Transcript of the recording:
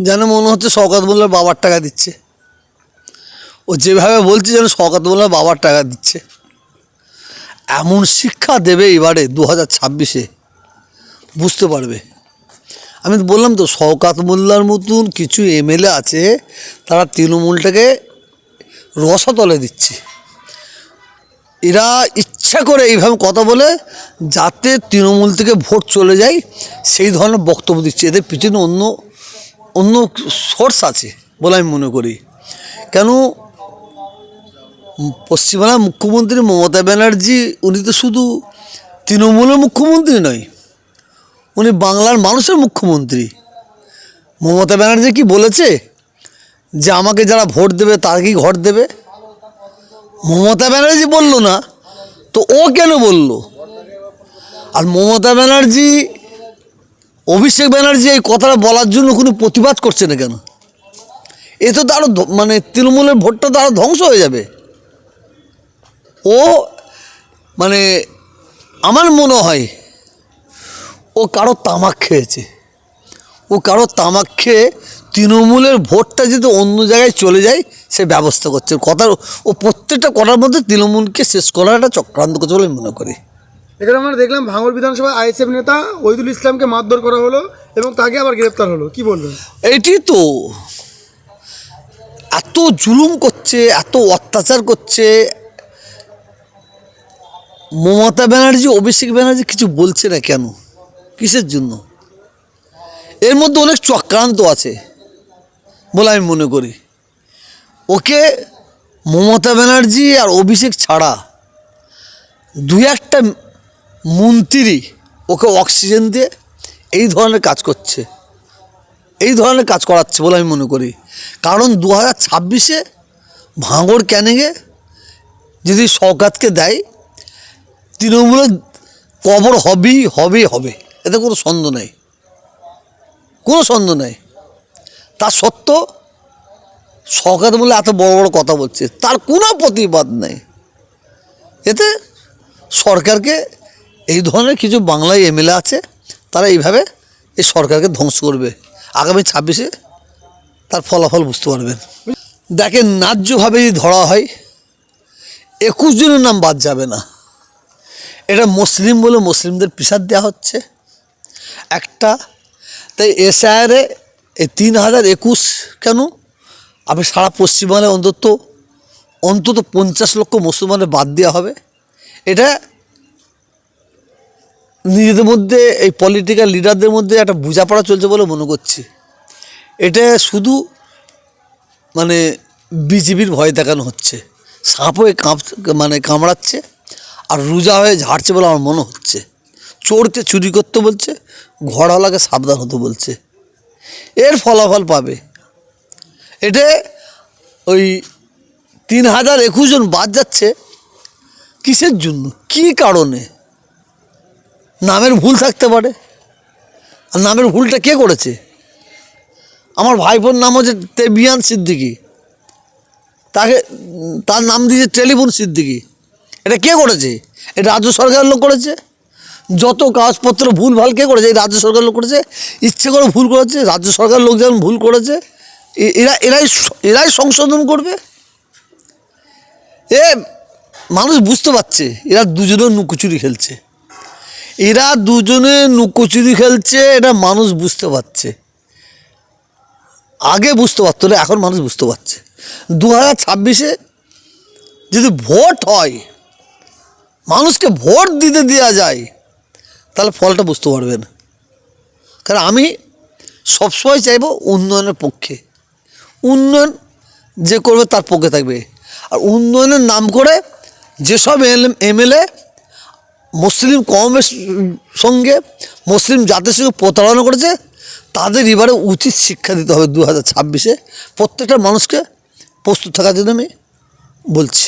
যেন মনে হচ্ছে শওকাত মোল্লার বাবার টাকা দিচ্ছে। ও যেভাবে বলছে যেন শওকাত মোল্লার বাবার টাকা দিচ্ছে। এমন শিক্ষা দেবে এবারে দু হাজার ছাব্বিশে। বুঝতে পারবে। আমি তো বললাম তো, শওকাত মোল্লার মতন কিছু এমএলএ আছে, তারা তৃণমূলটাকে রসাতলে দিচ্ছে। এরা ইচ্ছা করে এইভাবে কথা বলে, যাতে তৃণমূল থেকে ভোট চলে যায়, সেই ধরনের বক্তব্য দিচ্ছে। এদের পিছনে অন্য অন্য সোর্স আছে বলে আমি মনে করি। কেন? পশ্চিমবাংলার মুখ্যমন্ত্রী মমতা ব্যানার্জি, উনি তো শুধু তৃণমূলের মুখ্যমন্ত্রী নয়, উনি বাংলার মানুষের মুখ্যমন্ত্রী। মমতা ব্যানার্জি কি বলেছে যে আমাকে যারা ভোট দেবে তাকেই ঘর দেবে? মমতা ব্যানার্জি বলল না, তো ও কেন বলল? আর মমতা ব্যানার্জি অভিষেক ব্যানার্জি এই কথাটা বলার জন্য কোনো প্রতিবাদ করছে না কেন? এ তো তারও মানে তৃণমূলের ভোটটা তো আরও ধ্বংস হয়ে যাবে। ও মানে আমার মনে হয় ও কারও তামাক খেয়েছে। ও কারও তামাক খেয়ে তৃণমূলের ভোটটা যদি অন্য জায়গায় চলে যায়, সে ব্যবস্থা করছে। কথার ও প্রত্যেকটা কথার মধ্যে তৃণমূলকে শেষ করার একটা চক্রান্ত করছে বলে মনে করি। এখানে আমরা দেখলাম ভাঙড় বিধানসভায় আইএসএফ নেতা ওইদুল ইসলামকে মারধর করা হলো এবং তাকে আবার গ্রেপ্তার হলো। কি বলবেন? এইটি তো এত জুলুম করছে, এত অত্যাচার করছে। মমতা ব্যানার্জি, অভিষেক ব্যানার্জি কিছু বলছে না কেন? কিসের জন্য? এর মধ্যে অনেক চক্রান্ত আছে বলে আমি মনে করি। ওকে মমতা ব্যানার্জি আর অভিষেক ছাড়া দু একটা মন্ত্রী ওকে অক্সিজেন দিয়ে এই ধরনের কাজ করছে। এই ধরনের কাজ করাচ্ছে বলে আমি মনে করি। কারণ দু হাজার ছাব্বিশে ভাঙড় ক্যানিংয়ে যদি সৌকাতকে দেয়, তৃণমূলের কবর হবেই হবেই, হবে। এতে কোনো সন্দেহ নেই। কোনো সন্দেহ নেই। তা সত্ত্বেও সরকার বলে এত বড় বড় কথা বলছে। তার কোনো প্রতিবাদ নেই। এতে সরকারকে এই ধরনের কিছু বাংলায় এমএলএ আছে, তারা এইভাবে এই সরকারকে ধ্বংস করবে। আগামী ছাব্বিশে তার ফলাফল বুঝতে পারবেন। দেখেন, ন্যায্যভাবে যদি ধরা হয়, একুশ জনের নাম বাদ যাবে না। এটা মুসলিম বলে মুসলিমদের পিসার দেওয়া হচ্ছে। একটা, তাই এসআইআরে এই তিন হাজার একুশ কেন? আপনি সারা পশ্চিমবঙ্গে অন্তত অন্তত পঞ্চাশ লক্ষ মুসলমানের বাদ দেওয়া হবে। এটা নিজেদের মধ্যে, এই পলিটিক্যাল লিডারদের মধ্যে একটা বোঝাপড়া চলছে বলে মনে করছি। এটা শুধু মানে বিজেপির ভয় দেখানো হচ্ছে। সাপ হয়ে কাঁপ মানে কামড়াচ্ছে আর রোজা হয়ে ঝাড়ছে বলে আমার মনে হচ্ছে। চোরকে চুরি করতে বলছে, ঘরওয়ালাকে সাবধান হতে বলছে। এর ফলাফল পাবে। এটা ওই তিন হাজার একুশ জন বাদ যাচ্ছে, কিসের জন্য? কী কারণে? নামের ভুল থাকতে পারে। আর নামের ভুলটা কে করেছে? আমার ভাইপোর নাম হচ্ছে তেবিয়ান সিদ্দিকি। তাকে, তার নাম দিয়েছে টেলিফোন সিদ্দিকি। এটা কে করেছে? এটা রাজ্য সরকারের লোক করেছে? যত কাগজপত্র ভুল ভালো কে করেছে? এই রাজ্য সরকার লোক করেছে? ইচ্ছে করে ভুল করেছে? রাজ্য সরকার লোক যেমন ভুল করেছে এরা, এরাই এরাই সংশোধন করবে? এ, মানুষ বুঝতে পারছে, এরা দুজনে নুকোচুরি খেলছে। এরা দুজনে নুকোচুরি খেলছে, এটা মানুষ বুঝতে পারছে। আগে বুঝতে পারতো না, এখন মানুষ বুঝতে পারছে। দু হাজার ছাব্বিশে যদি ভোট হয়, মানুষকে ভোট দিতে দেওয়া যায়, তাহলে ফলটা বুঝতে পারবেন। কারণ আমি সবসময় চাইব উন্নয়নের পক্ষে। উন্নয়ন যে করবে তার পক্ষে থাকবে। আর উন্নয়নের নাম করে যেসব এমএলএ মুসলিম কমের সঙ্গে মুসলিম জাতির সঙ্গে প্রতারণা করেছে, তাদের এবারে উচিত শিক্ষা দিতে হবে দু হাজার ছাব্বিশে। প্রত্যেকটা মানুষকে প্রস্তুত থাকার জন্য আমি বলছি।